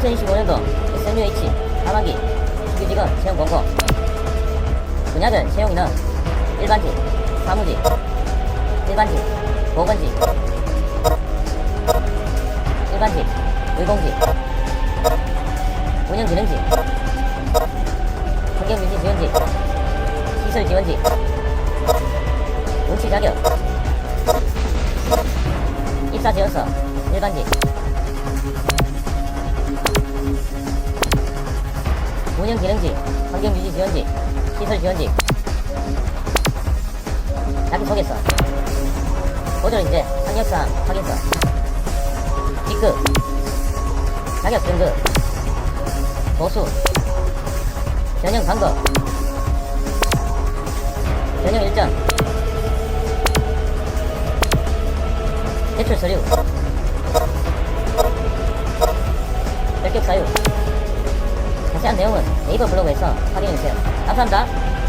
2025년도 SMUH 하반기 휴직은 채용 공고. 분야별 채용인은 일반직, 사무직, 일반직, 보건직, 일반직, 의공직, 운영기능직, 환경유지 지원직, 시설 지원직, 운치 자격, 입사 지원서, 일반직, 운영 기능직, 환경 유지 지원직, 시설 지원직, 자기 소개서, 고졸 이제 학력상 확인서, 직급, 자격 등급, 보수, 전형 방법, 전형 일정, 제출 서류, 합격 사유. 자세한 내용은 네이버 블로그에서 확인해주세요. 감사합니다.